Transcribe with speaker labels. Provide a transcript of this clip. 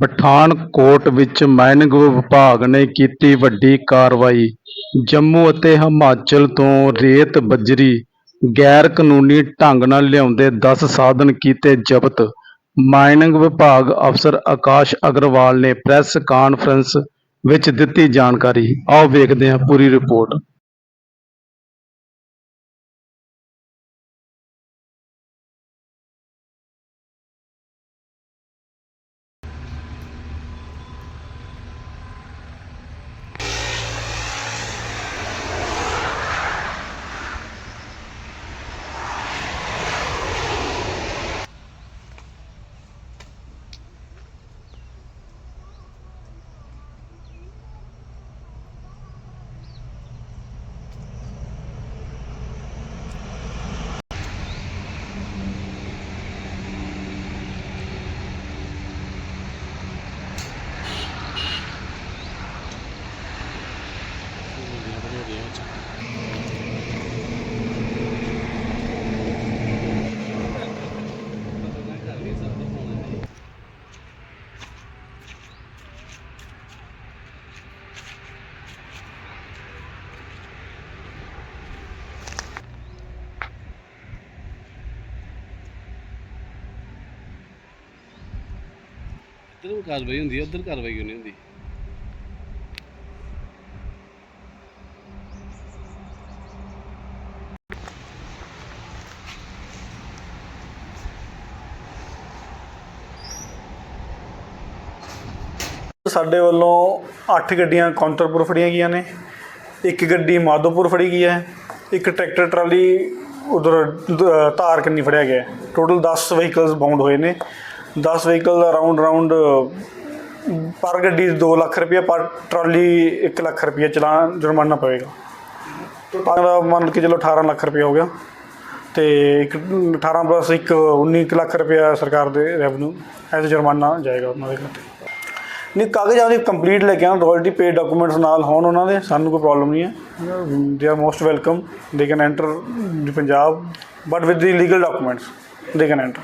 Speaker 1: ਪਠਾਨਕੋਟ ਵਿੱਚ ਮਾਈਨਿੰਗ ਵਿਭਾਗ ਨੇ ਕੀਤੀ ਵੱਡੀ ਕਾਰਵਾਈ। ਜੰਮੂ ਅਤੇ ਹਿਮਾਚਲ ਤੋਂ ਰੇਤ ਬਜਰੀ, ਗੈਰ ਕਾਨੂੰਨੀ ਢੰਗ ਨਾਲ ਲਿਆਉਂਦੇ 10 ਸਾਧਨ ਕੀਤੇ ਜ਼ਬਤ। ਮਾਈਨਿੰਗ ਵਿਭਾਗ ਅਫਸਰ ਆਕਾਸ਼ ਅਗਰਵਾਲ ਨੇ ਪ੍ਰੈਸ ਕਾਨਫਰੰਸ ਵਿੱਚ ਦਿੱਤੀ ਜਾਣਕਾਰੀ। ਆਓ ਵੇਖਦੇ ਹਾਂ ਪੂਰੀ ਰਿਪੋਰਟ।
Speaker 2: ਇੱਧਰ ਵੀ ਕਾਰਵਾਈ ਹੁੰਦੀ ਹੈ ਉੱਧਰ ਕਾਰਵਾਈ ਕਿਉਂ ਨਹੀਂ ਹੁੰਦੀ?
Speaker 3: ਸਾਡੇ ਵੱਲੋਂ 8 ਗੱਡੀਆਂ ਕੌਂਟਰਪੁਰ ਫੜੀਆਂ ਗਈਆਂ ਨੇ। ਇੱਕ ਗੱਡੀ ਮਾਧੋਪੁਰ ਫੜੀ ਗਈ ਹੈ, ਇੱਕ ਟਰੈਕਟਰ ਟਰਾਲੀ ਉਧਰ ਧਾਰ ਕੰਨੀ ਫੜਿਆ ਗਿਆ ਟੋਟਲ 10 ਵਹੀਕਲਸ ਬਾਉਂਡ ਹੋਏ ਨੇ। 10 ਵਹੀਕਲ ਦਾ ਅਰਾਊਂਡ ਅਰਾਊਂਡ ਪਰ ਗੱਡੀ 2 ਲੱਖ ਰੁਪਏ ਪਰ ਟਰਾਲੀ 1 ਲੱਖ ਰੁਪਏ ਚਲਾਨ ਜੁਰਮਾਨਾ ਪਵੇਗਾ। ਪਰ ਮੰਨ ਕੇ ਚਲੋ 18 ਲੱਖ ਰੁਪਏ ਹੋ ਗਿਆ। ਤੇ ਇੱਕ 18 ਪਲੱਸ ਇੱਕ 19 ਕੁ ਲੱਖ ਰੁਪਏ ਸਰਕਾਰ ਦੇ ਰੈਵਨਿਊ ਐਜ਼ ਜੁਰਮਾਨਾ ਜਾਏਗਾ ਉਹਨਾਂ ਦੇ ਖਾਤੇ ਨਹੀਂ, ਕਾਗਜ਼ਾਂ ਦੀ ਕੰਪਲੀਟ ਲੈ ਕੇ ਆਉਣ ਰਾਇਲਟੀ ਪੇਡ ਡਾਕੂਮੈਂਟਸ ਨਾਲ ਹੋਣ ਉਹਨਾਂ ਦੇ, ਸਾਨੂੰ ਕੋਈ ਪ੍ਰੋਬਲਮ ਨਹੀਂ ਹੈ। They are most welcome they can enter Punjab but with the legal documents they can enter